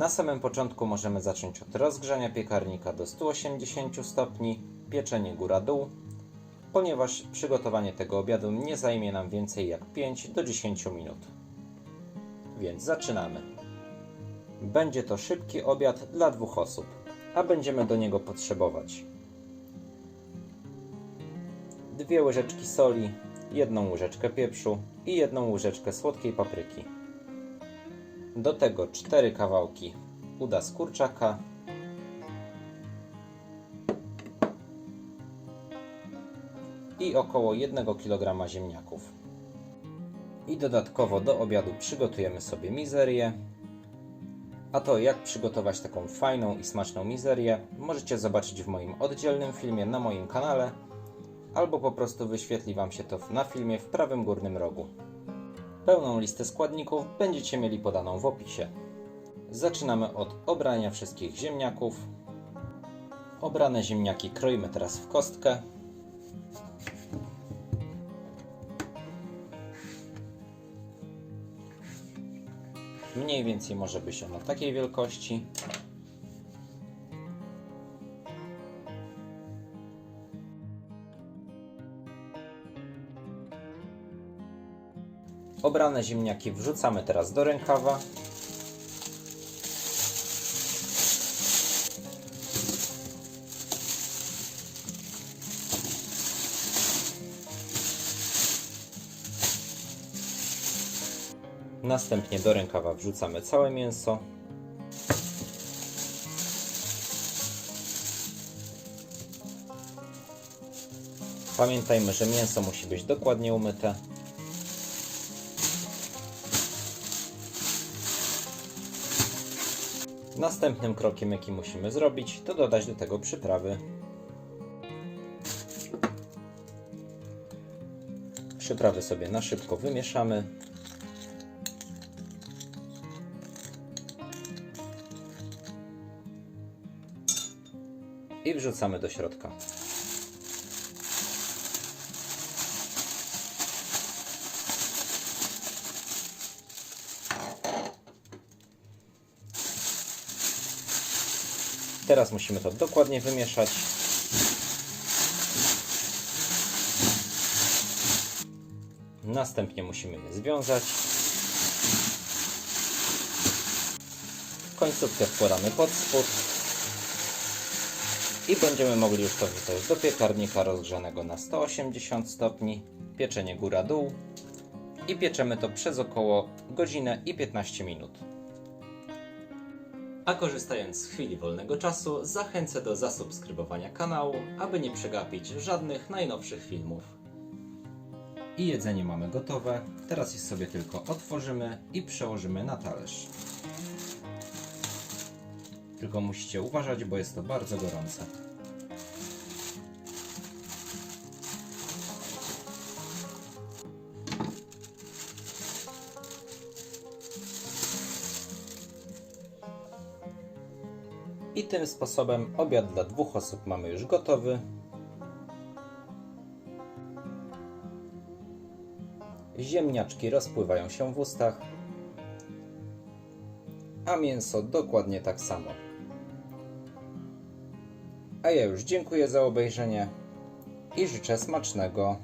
Na samym początku możemy zacząć od rozgrzania piekarnika do 180 stopni, pieczenie góra-dół, ponieważ przygotowanie tego obiadu nie zajmie nam więcej jak 5 do 10 minut. Więc zaczynamy. Będzie to szybki obiad dla dwóch osób, a będziemy do niego potrzebować dwie łyżeczki soli, jedną łyżeczkę pieprzu i jedną łyżeczkę słodkiej papryki. Do tego cztery kawałki uda z kurczaka, i około 1 kg ziemniaków. I dodatkowo do obiadu przygotujemy sobie mizerię. A to jak przygotować taką fajną i smaczną mizerię możecie zobaczyć w moim oddzielnym filmie na moim kanale albo po prostu wyświetli Wam się to na filmie w prawym górnym rogu. Pełną listę składników będziecie mieli podaną w opisie. Zaczynamy od obrania wszystkich ziemniaków. Obrane ziemniaki kroimy teraz w kostkę. Mniej więcej może być ono takiej wielkości. Obrane ziemniaki wrzucamy teraz do rękawa. Następnie do rękawa wrzucamy całe mięso. Pamiętajmy, że mięso musi być dokładnie umyte. Następnym krokiem, jaki musimy zrobić, to dodać do tego przyprawy. Przyprawy sobie na szybko wymieszamy. I wrzucamy do środka. Teraz musimy to dokładnie wymieszać. Następnie musimy je związać. Końcówkę wkładamy pod spód. I będziemy mogli już to wrzucać do piekarnika rozgrzanego na 180 stopni. Pieczenie góra-dół. I pieczemy to przez około godzinę i 15 minut. A korzystając z chwili wolnego czasu, zachęcę do zasubskrybowania kanału, aby nie przegapić żadnych najnowszych filmów. I jedzenie mamy gotowe. Teraz je sobie tylko otworzymy i przełożymy na talerz. Tylko musicie uważać, bo jest to bardzo gorące. I tym sposobem obiad dla dwóch osób mamy już gotowy. Ziemniaczki rozpływają się w ustach, a mięso dokładnie tak samo. A ja już dziękuję za obejrzenie i życzę smacznego.